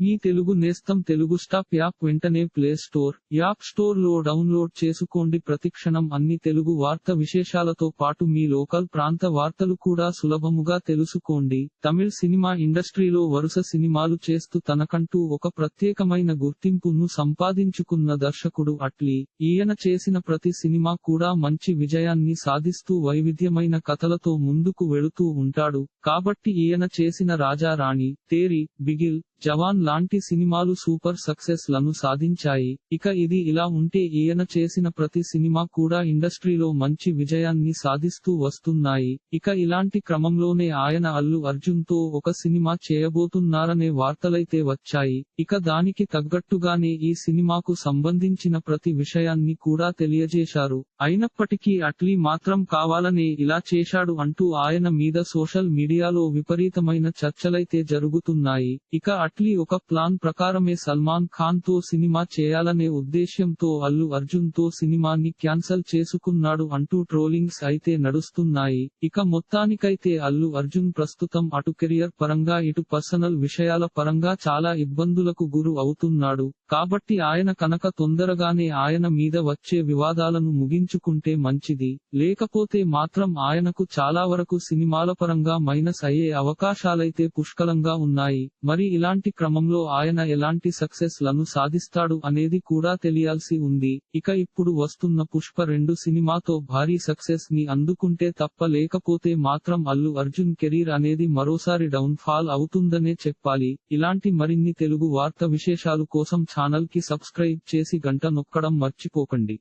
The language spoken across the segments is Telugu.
మీ తెలుగు నేస్తం తెలుగు స్టాప్ యాప్ వెంటనే ప్లే స్టోర్ యాప్ స్టోర్లో డౌన్లోడ్ చేసుకోండి. ప్రతిక్షణం అన్ని తెలుగు వార్త విశేషాలతో పాటు మీ లోకల్ ప్రాంత వార్తలు కూడా సులభముగా తెలుసుకోండి. తమిళ్ సినిమా ఇండస్ట్రీలో వరుస సినిమాలు చేస్తూ తనకంటూ ఒక ప్రత్యేకమైన గుర్తింపును సంపాదించుకున్న దర్శకుడు అట్లీ. ఈయన చేసిన ప్రతి సినిమా కూడా మంచి విజయాన్ని సాధిస్తూ వైవిధ్యమైన కథలతో ముందుకు వెళుతూ ఉంటాడు. కాబట్టి ఈయన చేసిన రాజా రాణి తేరి బిగిల్ జవాన్ లాంటి సినిమాలు సూపర్ సక్సెస్లను సాధించాయి. ఇక ఇది ఇలా ఉంటే ఈయన చేసిన ప్రతి సినిమా కూడా ఇండస్ట్రీలో మంచి విజయాన్ని సాధిస్తూ వస్తున్నాయి. ఇక ఇలాంటి క్రమంలోనే ఆయన అల్లు అర్జున్తో ఒక సినిమా చేయబోతున్నారనే వార్తలైతే వచ్చాయి. ఇక దానికి తగ్గట్టుగానే ఈ సినిమాకు సంబంధించిన ప్రతి విషయాన్ని కూడా తెలియజేశారు. అయినప్పటికీ అట్లీ మాత్రం కావాలనే ఇలా చేశాడు అంటూ ఆయన మీద సోషల్ మీడియాలో విపరీతమైన చర్చలైతే జరుగుతున్నాయి. ఇక అట్లీ ఒక ప్లాన్ ప్రకారమే సల్మాన్ ఖాన్తో సినిమా చేయాలనే ఉద్దేశ్యంతో అల్లు అర్జున్తో సినిమాని క్యాన్సల్ చేసుకున్నాడు అంటూ ట్రోలింగ్స్ అయితే నడుస్తున్నాయి. ఇక మొత్తానికైతే అల్లు అర్జున్ ప్రస్తుతం అటు కెరియర్ పరంగా ఇటు పర్సనల్ విషయాల పరంగా చాలా ఇబ్బందులకు గురు అవుతున్నాడు. కాబట్టి ఆయన కనుక తొందరగానే ఆయన మీద వచ్చే వివాదాలను ముగించుకుంటే మంచిది. లేకపోతే మాత్రం ఆయనకు చాలా వరకు సినిమాల పరంగా మైనస్ అయ్యే అవకాశాలైతే పుష్కలంగా ఉన్నాయి. మరి ఇలాంటి క్రమంలో ఆయన ఎలాంటి సక్సెస్లను సాధిస్తాడు అనేది కూడా తెలియాల్సి ఉంది. ఇక ఇప్పుడు వస్తున్న పుష్ప రెండు సినిమాతో భారీ సక్సెస్ని అందుకుంటే తప్ప లేకపోతే మాత్రం అల్లు అర్జున్ కెరీర్ అనేది మరోసారి డౌన్ ఫాల్ అవుతుందనే చెప్పాలి. ఇలాంటి మరిన్ని తెలుగు వార్త విశేషాలు కోసం ఛానల్కి సబ్స్క్రైబ్ చేసి గంట నొక్కడం మర్చిపోకండి.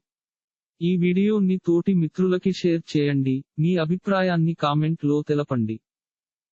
ఈ వీడియోని తోటి మిత్రులకి షేర్ చేయండి. మీ అభిప్రాయాన్ని కామెంట్లో తెలపండి.